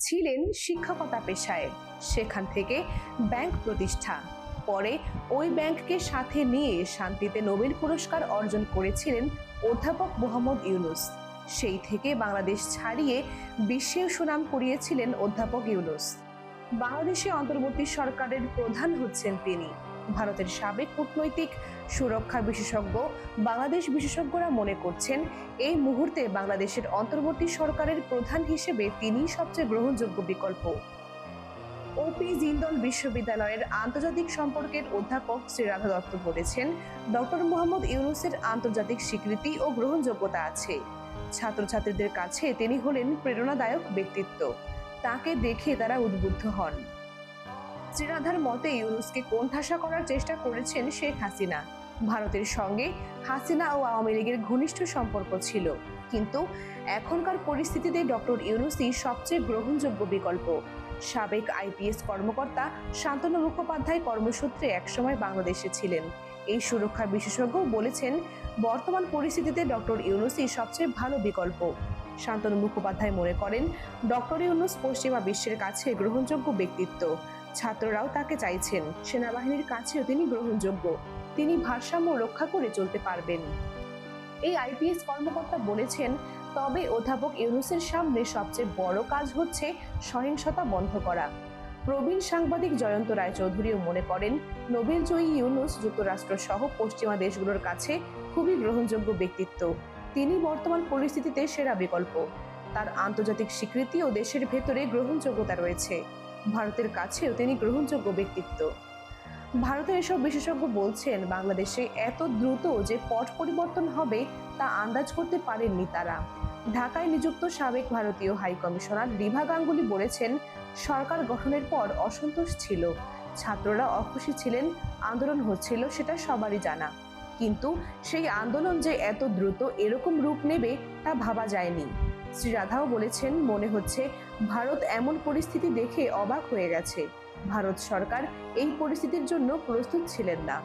ছিলেন শিক্ষকতা পেশায়। সেখান থেকে ব্যাংক প্রতিষ্ঠা। পরে ওই ব্যাংককে সাথে নিয়ে শান্তিতে নোবেল পুরস্কার অর্জন করেছিলেন অধ্যাপক মোহাম্মদ ইউনুস। সেই থেকে বাংলাদেশ ছাড়িয়ে বিশ্বে সুনাম করিয়েছিলেন অধ্যাপক ইউনুস। বাংলাদেশে অন্তর্বর্তী সরকারের প্রধান হচ্ছেন তিনি। ভারতের সাবেক কূটনৈতিক সুরক্ষা বিশেষজ্ঞ বাংলাদেশ বিশেষজ্ঞরা মনে করছেন, এই মুহূর্তে বাংলাদেশের অন্তর্বর্তী সরকারের প্রধান হিসেবে তিনি সবচেয়ে গ্রহণযোগ্য বিকল্প। ওপি জিন্দল বিশ্ববিদ্যালয়ের আন্তর্জাতিক সম্পর্কের অধ্যাপক শ্রী রাধা দত্ত বলেছেন, ডক্টর মোহাম্মদ ইউনুসের আন্তর্জাতিক স্বীকৃতি ও গ্রহণযোগ্যতা আছে। ছাত্রছাত্রীদের কাছে তিনি হলেন প্রেরণাদায়ক ব্যক্তিত্ব। তাকে দেখে তারা উদ্বুদ্ধ হন। শ্রীরাধার মতে ইউনুসকে কোণঠাসা করার চেষ্টা করেছেন শেখ হাসিনা। ভারতের সঙ্গে হাসিনা ও আওয়ামী লীগের ঘনিষ্ঠ সম্পর্ক ছিল। কিন্তু এখনকার পরিস্থিতিতে ডক্টর ইউনুসই সবচেয়ে গ্রহণযোগ্য বিকল্প। সাবেক আইপিএস কর্মকর্তা শান্তনু মুখোপাধ্যায় কর্মসূত্রে একসময় বাংলাদেশে ছিলেন। এই সুরক্ষা বিশেষজ্ঞ বলেছেন, বর্তমান পরিস্থিতিতে ডক্টর ইউনুসই সবচেয়ে ভালো বিকল্প। শান্তনু মুখোপাধ্যায় মনে করেন, ডক্টর ইউনুস পশ্চিমা বিশ্বের কাছে গ্রহণযোগ্য ব্যক্তিত্ব। ছাত্ররাও তাকে চাইছেন। সেনাবাহিনীর কাছেও তিনি গ্রহণযোগ্য। তিনি ভারসাম্য রক্ষা করে চলতে পারবেন। এই আইপিএস কর্মকর্তা বলেছেন, তবে অধ্যাপক ইউনুসের সামনে সবচেয়ে বড় কাজ হচ্ছে সহিংসতা বন্ধ করা। প্রবীণ সাংবাদিক জয়ন্ত রায়চৌধুরীও মনে করেন নোবেলজয়ী ইউনুস যুক্তরাষ্ট্র সহ পশ্চিমা দেশগুলোর কাছে খুবই গ্রহণযোগ্য ব্যক্তিত্ব। তিনি বর্তমান পরিস্থিতিতে সেরা বিকল্প। তার আন্তর্জাতিক স্বীকৃতি ও দেশের ভেতরে গ্রহণযোগ্যতা রয়েছে। ভারতের কাছেও তিনি গ্রহণযোগ্য ব্যক্তিত্ব। ভারতের এসব বিশেষজ্ঞ বলছেন, বাংলাদেশে এত দ্রুত যে পট পরিবর্তন হবে তা আন্দাজ করতে পারেননি তারা। ঢাকায় নিযুক্ত সাবেক ভারতীয় হাই কমিশনার রিভা গাঙ্গুলি বলেছেন, সরকার গঠনের পর অসন্তোষ ছিল। ছাত্ররা অখুশি ছিলেন, আন্দোলন হচ্ছিল সেটা সবারই জানা। কিন্তু সেই আন্দোলন যে এত দ্রুত এরকম রূপ নেবে তা ভাবা যায়নি। শ্রী রাধাও বলেছেন, মনে হচ্ছে ভারত এমন পরিস্থিতি দেখে অবাক হয়ে গেছে। ভারত সরকার এই পরিস্থিতির জন্য প্রস্তুত ছিলেন না।